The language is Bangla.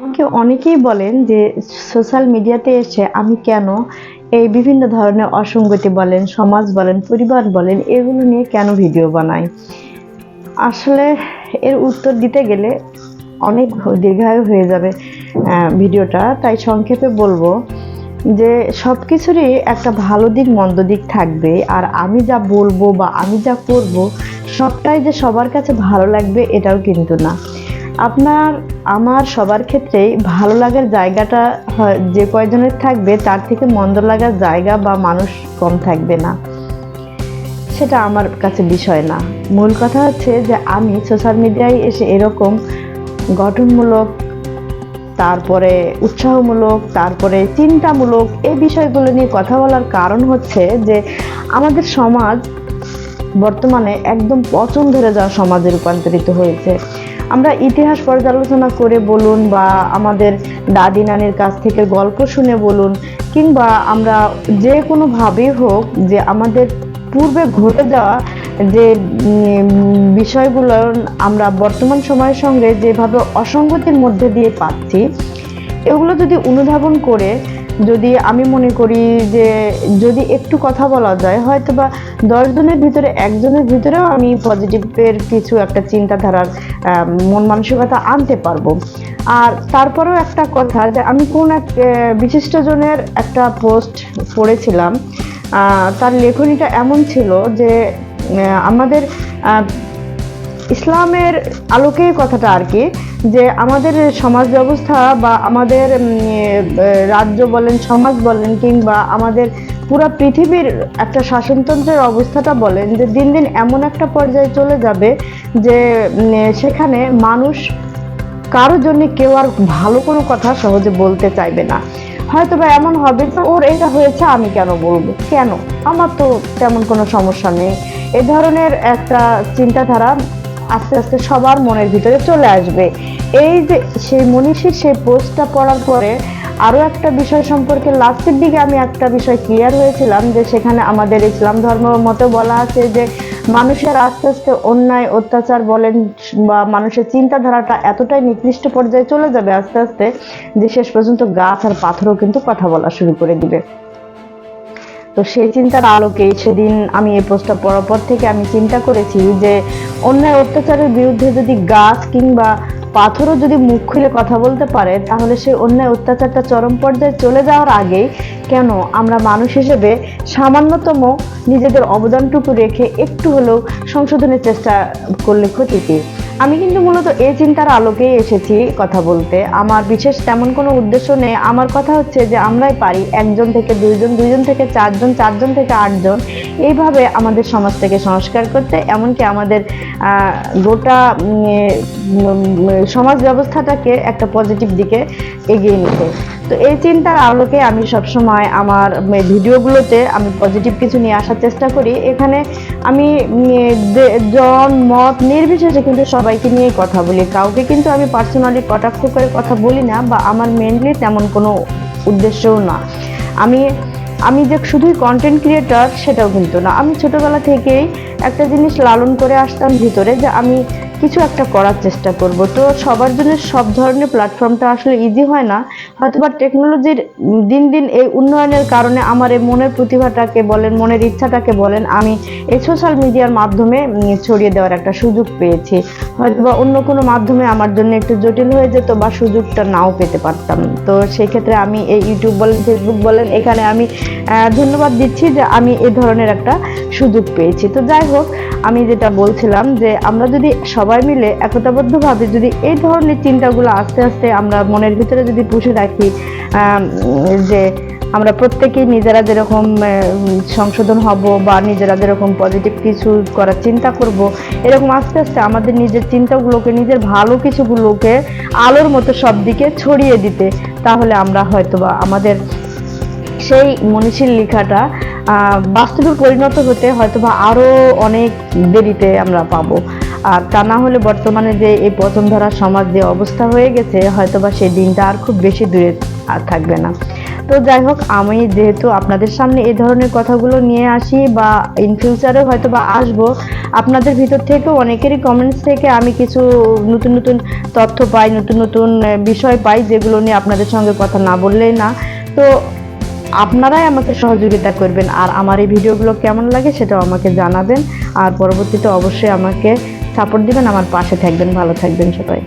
আমাকে অনেকেই বলেন যে সোশ্যাল মিডিয়াতে এসে আমি কেন এই বিভিন্ন ধরনের অসঙ্গতি বলেন, সমাজ বলেন, পরিবার বলেন, এগুলো নিয়ে কেন ভিডিও বানাই? আসলে এর উত্তর দিতে গেলে অনেক দীর্ঘায়ু হয়ে যাবে ভিডিওটা। তাই সংক্ষেপে বলব যে সব কিছুরই একটা ভালো দিক, মন্দ দিক থাকবে আর আমি যা বলব বা আমি যা করব, সবটাই যে সবার কাছে ভালো লাগবে এটাও কিন্তু না। আপনার, আমার সবার ক্ষেত্রেই ভালো লাগার জায়গাটা যে কয়জনের থাকবে, তার থেকে মন্দ লাগার জায়গা বা মানুষ কম থাকবে না। সেটা আমার কাছে বিষয় না। মূল কথা হচ্ছে যে আমি সোশ্যাল মিডিয়ায় এসে এরকম গঠনমূলক, তারপরে উৎসাহমূলক, তারপরে চিন্তামূলক এই বিষয়গুলো নিয়ে কথা বলার কারণ হচ্ছে যে আমাদের সমাজ বর্তমানে একদম পচন ধরে যাওয়া সমাজে রূপান্তরিত হয়েছে। আমরা ইতিহাস পর্যালোচনা করে বলুন বা আমাদের দাদি নানির কাছ থেকে গল্প শুনে বলুন, কিংবা আমরা যে কোনোভাবেই হোক যে আমাদের পূর্বে ঘটে যাওয়া যে বিষয়গুলো আমরা বর্তমান সময়ের সঙ্গে যেভাবে অসঙ্গতির মধ্যে দিয়ে পাচ্ছি, এগুলো যদি অনুধাবন করে যদি আমি মনে করি যে যদি একটু কথা বলা যায় হয়তো বা দশজনের ভিতরে একজনের ভিতরেও আমি পজিটিভের কিছু একটা চিন্তাধারার মন মানসিকতা আনতে পারব। আর তারপরেও একটা কথা যে আমি কোন এক বিশিষ্টজনের একটা পোস্ট পড়েছিলাম তার লেখনীটা এমন ছিল যে আমাদের ইসলামের আলোকে কথাটা আর কি, যে আমাদের সমাজ ব্যবস্থা বা আমাদের রাজ্য বলেন, সমাজ বলেন, কিংবা আমাদের পুরো পৃথিবীর একটা শাসনতন্ত্রের অবস্থাটা বলেন যে দিন দিন এমন একটা পর্যায়ে চলে যাবে যে সেখানে মানুষ কারও জন্য কেউ আর ভালো কোনো কথা সহজে বলতে চাইবে না। হয়তো বা এমন হবে তো ওর এটা হয়েছে, আমি কেন বলব? কেন? আমার তো তেমন কোনো সমস্যা নেই। এ ধরনের একটা চিন্তাধারা আস্তে আস্তে সবার মনের ভিতরে চলে আসবে। এই যে সেই মনীষীর সেই পোস্টটা পড়ার পরে আরও একটা বিষয় সম্পর্কে লাস্টের দিকে আমি একটা বিষয় ক্লিয়ার হয়েছিলাম যে সেখানে আমাদের ইসলাম ধর্ম মতে বলা আছে যে মানুষের আস্তে আস্তে অন্যায়, অত্যাচার বলেন বা মানুষের চিন্তাধারাটা এতটাই নিকৃষ্ট পর্যায়ে চলে যাবে আস্তে আস্তে যে শেষ পর্যন্ত গাছ আর পাথরও কিন্তু কথা বলা শুরু করে দিবে। তো সেই চিন্তার আলোকে সেদিন আমি এই পোস্টটা পড়ার পর থেকে আমি চিন্তা করেছি যে অন্যায় অত্যাচারের বিরুদ্ধে যদি গাছ কিংবা পাথরও যদি মুখ খুলে কথা বলতে পারে, তাহলে সেই অন্যায় অত্যাচারটা চরম পর্যায়ে চলে যাওয়ার আগেই কেন আমরা মানুষ হিসেবে সামান্যতম নিজেদের অবদানটুকু রেখে একটু হলেও সংশোধনের চেষ্টা করলে ক্ষতি কি? আমি কিন্তু মূলত এই চিন্তার আলোকেই এসেছি কথা বলতে। আমার বিশেষ তেমন কোনো উদ্দেশ্য নেই। আমার কথা হচ্ছে যে আমরাই পারি একজন থেকে দুইজন দুইজন থেকে চারজন চারজন থেকে আটজন এইভাবে আমাদের সমাজ থেকে সংস্কার করতে। এমনকি আমাদের গোটা সমাজ ব্যবস্থাটাকে একটা পজিটিভ দিকে এগিয়ে নিতে। তো এই চিন্তার আলোকে আমি সবসময় আমার ভিডিওগুলোতে আমি পজিটিভ কিছু নিয়ে আসার চেষ্টা করি। এখানে আমি জন, মত নির্বিশেষে কিন্তু সবাইকে নিয়ে কথা বলি। কাউকে কিন্তু আমি পার্সোনালি কটাক্ষ করে কথা বলি না বা আমার মেনলি তেমন কোনো উদ্দেশ্যও না। আমি আমি যে শুধুই কন্টেন্ট ক্রিয়েটার সেটাও কিন্তু না। আমি ছোটবেলা থেকেই একটা জিনিস লালন করে আসতাম ভিতরে যে আমি কিছু একটা করার চেষ্টা করব। তো সবার জন্য সব ধরনের প্ল্যাটফর্মটা আসলে ইজি হয় না। হয়তোবা টেকনোলজির দিন দিন এই উন্নয়নের কারণে আমার এই মনের প্রতিভাটাকে বলেন, মনের ইচ্ছাটাকে বলেন, আমি এই সোশ্যাল মিডিয়ার মাধ্যমে ছড়িয়ে দেওয়ার একটা সুযোগ পেয়েছি। হয়তোবা অন্য কোনো মাধ্যমে আমার জন্য একটু জটিল হয়ে যেত বা সুযোগটা নাও পেতে পারতাম। তো সেই ক্ষেত্রে আমি এই ইউটিউব বলেন ফেসবুক বলেন, এখানে আমি ধন্যবাদ দিচ্ছি যে আমি এই ধরনের একটা সুযোগ পেয়েছি। তো যাই হোক, আমি যেটা বলছিলাম যে আমরা যদি সবাই মিলে একতাবদ্ধভাবে যদি এই ধরনের চিন্তাগুলো আস্তে আস্তে আমরা মনের ভিতরে যদি পুষে রাখি যে আমরা প্রত্যেকেই নিজেরা যেরকম সংশোধন হব বা নিজেরা যেরকম পজিটিভ কিছু করার চিন্তা করব, এরকম আস্তে আস্তে আমাদের নিজের চিন্তাগুলোকে নিজের ভালো কিছুগুলোকে আলোর মতো সব দিকে ছড়িয়ে দিতে। তাহলে আমরা হয়তোবা আমাদের সেই মনীষীর লেখাটা বাস্তবে পরিণত হতে হয়তোবা আরও অনেক দেরিতে আমরা পাবো। আর তা না হলে বর্তমানে যে এই পতন ধরা সমাজ যে অবস্থা হয়ে গেছে, হয়তোবা সেই দিনটা আর খুব বেশি দূরে থাকবে না। তো যাই হোক, আমি যেহেতু আপনাদের সামনে এই ধরনের কথাগুলো নিয়ে আসি বা ইন ফিউচারেও হয়তো বা আসব, আপনাদের ভিতর থেকেও অনেকেরই কমেন্টস থেকে আমি কিছু নতুন নতুন তথ্য পাই, নতুন নতুন বিষয় পাই যেগুলো নিয়ে আপনাদের সঙ্গে কথা না বললেই না। তো আপনারাই আমাকে সহযোগিতা করবেন আর আমার এই ভিডিওগুলো কেমন লাগে সেটাও আমাকে জানাবেন। আর পরবর্তীতে অবশ্যই আমাকে সাপোর্ট দিবেন, আমার পাশে থাকবেন, ভালো থাকবেন সবাই।